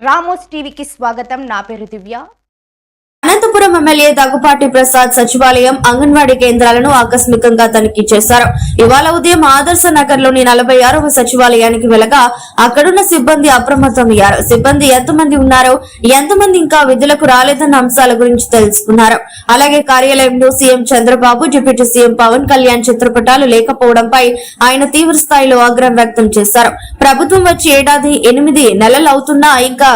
Ramos టీవీకి స్వాగతం. నా పేరు దివ్య. ఎమ్మెల్యే దగ్గుపాటి ప్రసాద్ సచివాలయం అంగన్వాడీ కేంద్రాలను ఆకస్మికంగా తనిఖీ చేశారు. ఇవాళ ఉదయం ఆదర్శ నగర్లోని నలభై ఆరవ సచివాలయానికి వెళ్ళగా అక్కడున్న సిబ్బంది అప్రమత్తమయ్యారు. సిబ్బంది ఎంతమంది ఉన్నారో ఎంతమంది ఇంకా విధులకు రాలేదన్న అంశాల గురించి తెలుసుకున్నారు. అలాగే కార్యాలయంలో CM Chandrababu deputy CM Pawan Kalyan చిత్రపటాలు లేకపోవడంపై ఆయన తీవ్ర స్థాయిలో ఆగ్రహం వ్యక్తం చేశారు. ప్రభుత్వం వచ్చి ఏడాది ఎనిమిది నెలలు అవుతున్నా ఇంకా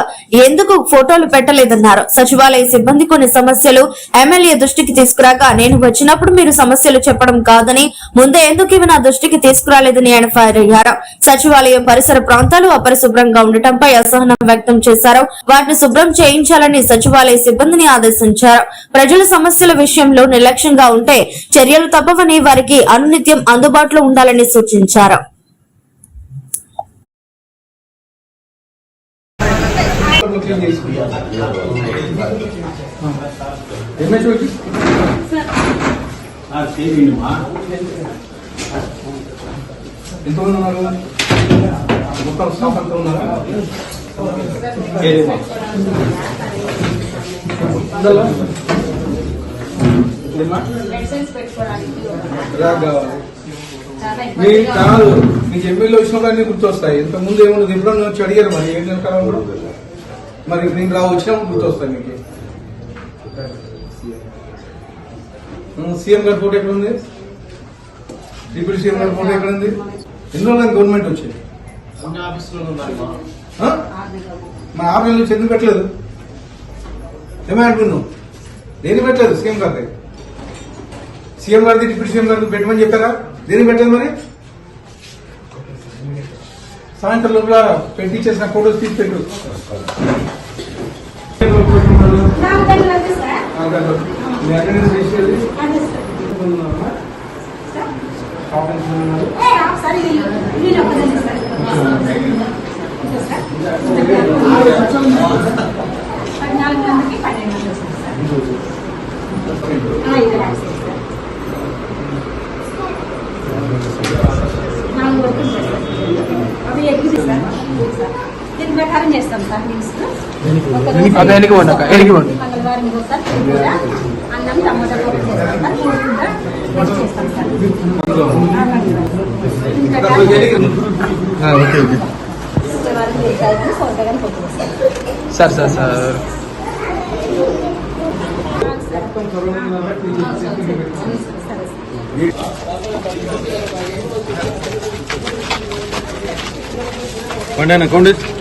ఎందుకు ఫోటోలు పెట్టలేదన్నారు. సచివాలయ సిబ్బంది కొన్ని సమస్యలు ఎమ్మెల్యే దృష్టికి తీసుకురాక నేను వచ్చినప్పుడు మీరు సమస్యలు చెప్పడం కాదని ముందే ఎందుకు ఇవి నా దృష్టికి తీసుకురాలేదని ఆయన ఫైర్ అయ్యారు? సచివాలయం పరిసర ప్రాంతాలు అపరిశుభ్రంగా ఉండటంపై అసహనం వ్యక్తం చేశారు? వాటిని శుభ్రం చేయించాలని సచివాలయ సిబ్బందిని ఆదేశించారు? ప్రజల సమస్యల విషయంలో నిర్లక్ష్యంగా ఉంటే చర్యలు తప్పవని వారికి అనునిత్యం అందుబాటులో ఉండాలని సూచించారు? ఎంఎస్ వచ్చి ఎంతమంది ఉన్నారు? మొత్తం స్టాఫ్ అంతా ఉన్నారా. మీ. కాదు మీకు ఎమ్మెల్యే వచ్చిన కానీ గుర్తొస్తాయి. ఇంత ముందు ఏమన్నా ఎప్పుడన్నా వచ్చి అడిగారు మరి ఏం కాలంలో? మరి నేను రా వచ్చినప్పుడు గుర్తొస్తాయి మీకు. సీఎం గారి ఫోటో ఎక్కడ ఉంది డిప్యూటీ సీఎం గారి ఫోటో ఎక్కడ ఉంది ఎన్నో రోజులు గవర్నమెంట్ వచ్చింది? మన ఆఫీస్ నుంచి ఎందుకు పెట్టలేదు? ఏమై అంటున్నావు దేని పెట్టలేదు సీఎం గారి సీఎం గారిది డిప్యూటీ సీఎం గారిది పెట్టమని చెప్పారా? దేని పెట్టలేదు మరి? సాయంత్రం లోపల పెట్టించేసిన ఫోటోస్ తీసి పెట్టు ఆ, పద్నాలుగు మందికి పన్నెండు మంది వస్తుంది సార్ ఆ, ఇది రాసేది సార్ నాలుగు వరకు ఉంటుంది సార్ అవి ఎగ్జిట్ సార్ సార్ దీని ప్రకారం చేస్తాం సార్ మీల్స్. మంగళవారం కూర అన్నం టమాటా కూర చేస్తాం కూడా చేస్తాం శుక్రవారం సార్ సార్ సార్ సార్. సరే సార్ కొండ కొండ సార్